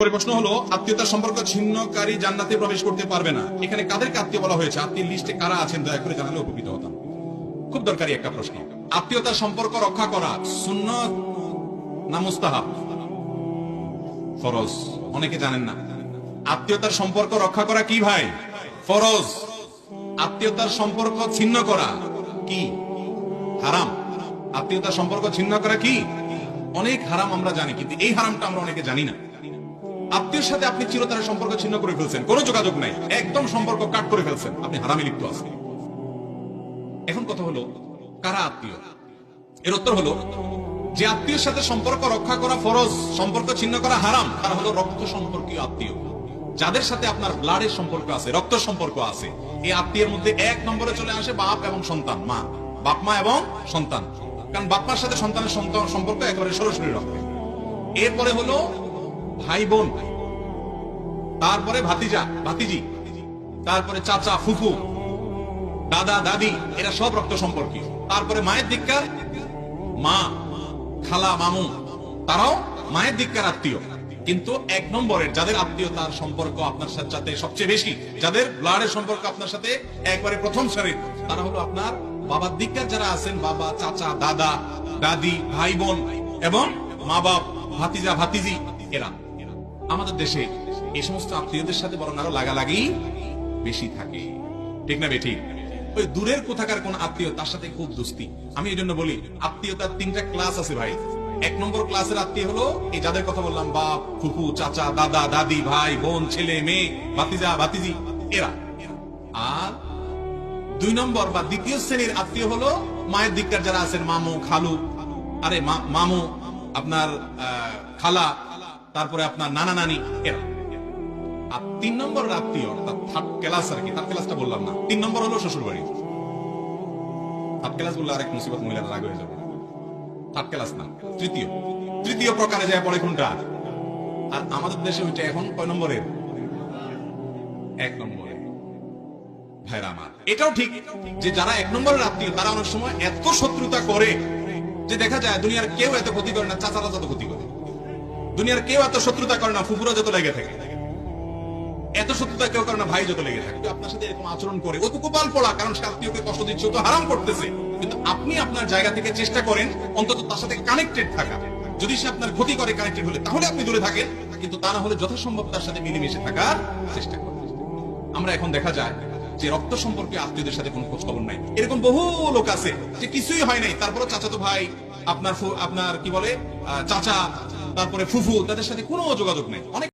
পরে প্রশ্ন হলো, আত্মীয়তার সম্পর্ক ছিন্নকারী জান্নাতে প্রবেশ করতে পারবে না। এখানে কাদেরকে আত্মীয় বলা হয়েছে? আত্মীয় লিস্টে কারা আছেন? দয়া করে জানালে উপকৃত হতাম। খুব দরকারি একটা প্রশ্ন। আত্মীয়তার সম্পর্ক রক্ষা করা শূন্য না মুস্তাহাব? ফরজ। অনেকে জানেন না। আত্মীয়তার সম্পর্ক রক্ষা করা কি ভাই? ফরজ। আত্মীয়তার সম্পর্ক ছিন্ন করা কি? হারাম। আত্মীয়তার সম্পর্ক ছিন্ন করা কি? অনেক হারাম আমরা জানি, কিন্তু এই হারামটা আমরা অনেকে জানি না। আত্মীয়র সাথে আপনি চিরতরের সম্পর্ক ছিন্ন করে ফেলছেন, কোনো যোগাযোগ নাই। একদম সম্পর্ক কাট করে ফেলছেন। আপনি হারামে লিপ্ত আছেন। এখন কথা হলো, কারা আত্মীয়? এর উত্তর হলো, যে আত্মীয়ের সাথে সম্পর্ক রক্ষা করা ফরজ, সম্পর্ক ছিন্ন করা হারাম, তারা হলো রক্ত সম্পর্কীয় আত্মীয়। যাদের সাথে আপনার ব্লাডের সম্পর্ক আছে, রক্ত সম্পর্ক আছে, এই আত্মীয়ের মধ্যে এক নম্বরে চলে আসে বাপ এবং সন্তান, মা। বাপ, মা এবং সন্তান। কারণ বাপ, মার সাথে সন্তানের সম্পর্ক একেবারে সরাসরি রক্ত। এরপরে হলো ভাই বোন তারপরে ভাতিজা, ভাতিজি। তারপরে চাচা, ফুফু, দাদা, দাদি, এরা সব রক্ত সম্পর্কীয় তারপরে মায়ের দিককার মা, খালা, মামু। তারাও মায়ের দিককার আত্মীয়। কিন্তু এক নম্বরের যাদের আত্মীয়তার সম্পর্ক আপনার সাথে সবচেয়ে বেশি যাদের ব্লাডের সম্পর্ক আপনার সাথে একবারে প্রথম সারির, তারা হলো আপনার বাবার দিককার যারা আছেন, বাবা, চাচা, দাদা, দাদি ভাই বোন এবং মা বাপ ভাতিজা, ভাতিজি, এরা। আমাদের দেশে এই সমস্ত আত্মীয়দের সাথে বরং আরও লাগালাগি বেশি থাকে। ঠিক না বেঠিক? ওই দূরের কোথাকার কোন আত্মীয় তার সাথে খুব দুস্তি। আমি এই জন্য বলি, আত্মীয়তার তিনটা ক্লাস আছে ভাই। এক নম্বর ক্লাসের আত্মীয় হলো এই যাদের কথা বললাম, বাপ, ফুফু, চাচা, দাদা, দাদি, ভাই, বোন, ছেলে, মেয়ে, ভাতিজা, ভাতিজি, এরা। আর দুই নম্বর বা দ্বিতীয় শ্রেণির আত্মীয় হলো মায়ের দিককার যারা আছেন, মামু, খালু। আরে মামু, আপনার খালা তারপরে আপনার নানা নানি, এরা। আর তিন নম্বর আত্মীয় অর্থাৎ থার্ড ক্লাস আর কি থার্ড ক্লাসটা বললাম না। তিন নম্বর হলো শ্বশুর বাড়ি থার্ড ক্লাস বললে আরেক মুসিবত, মহিলারা রাগ হয়ে যাবে। থার্ড ক্লাস না, তৃতীয়। তৃতীয় প্রকারে যায় পড়ে কোনটা? আর আমাদের দেশে ওইটা এখন কয় নম্বরের? এক নম্বরে। ভাইরা আমার, এটাও ঠিক যে যারা এক নম্বরের আত্মীয় তারা অনেক সময় এত শত্রুতা করে যে দেখা যায় দুনিয়ার কেউ এত ক্ষতি করে না, চাচারা যত ক্ষতি করে। দুনিয়ার কেউ এত শত্রুতা করে না, ফুফুরা যত লেগে থাকে। এত শত্রুতা কেউ করে না, ভাই যত লেগে থাকে। আপনার সাথে এরকম আচরণ করে, ও তো পড়া, কারণ সে আত্মীয়কে কষ্ট দিচ্ছে তো হারাম করতেছে। কিন্তু আপনি আপনার জায়গা থেকে চেষ্টা করেন, অন্তত তার সাথে কানেক্টেড থাকা। যদি সে আপনার ক্ষতি করে কানেক্টেড হলে, তাহলে আপনি দূরে থাকেন। কিন্তু তা না হলে যথাসম্ভব তার সাথে মিলেমিশে থাকার চেষ্টা করেন। আমরা এখন দেখা যায় যে রক্ত সম্পর্কে আত্মীয়দের সাথে কোনো খোঁজ খবর নাই। এরকম বহু লোক আছে যে কিছুই হয় নাই। তারপরে চাচাতো ভাই, আপনার আপনার কি বলে চাচা তারপরে ফুফু তাদের সাথে কোনো যোগাযোগ নেই। অনেক